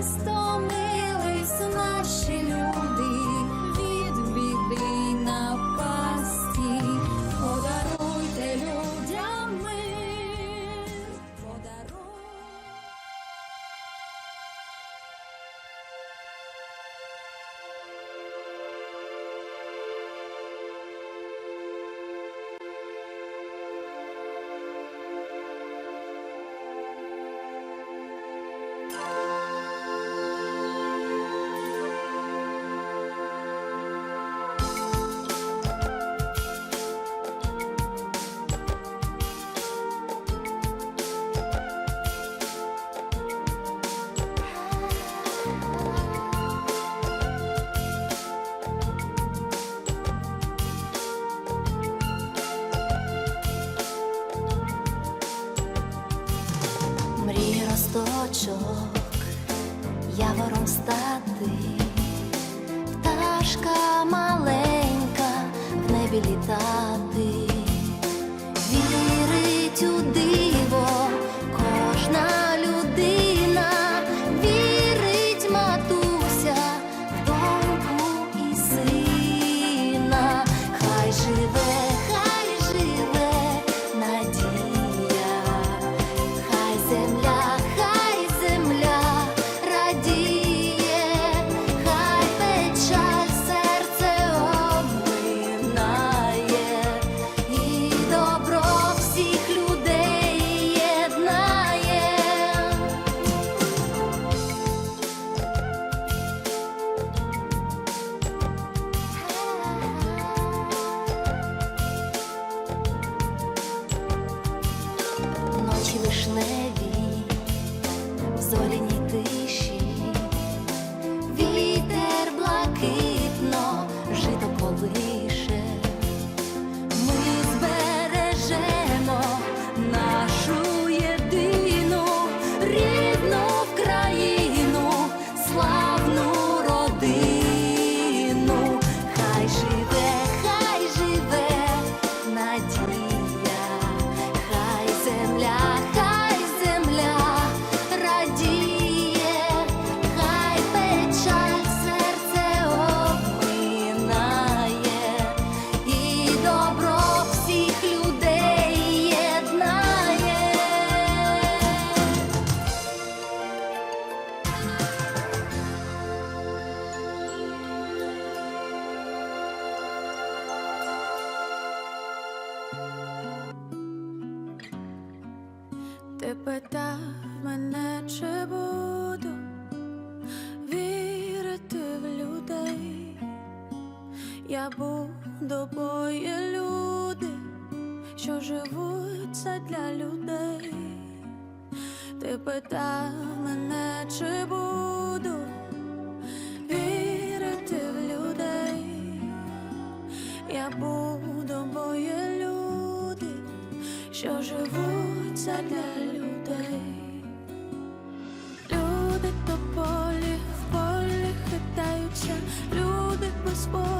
Christ. Я вором стати, пташка має. 走。Питав мене, чи буду вірити в людей, я буду бо є люди, що живуться для людей, ти питав мене, чи буду вірити в людей, я буду бо є люди, що живуться для людей людей, люди то полі, в полі хитаються, люди без болі.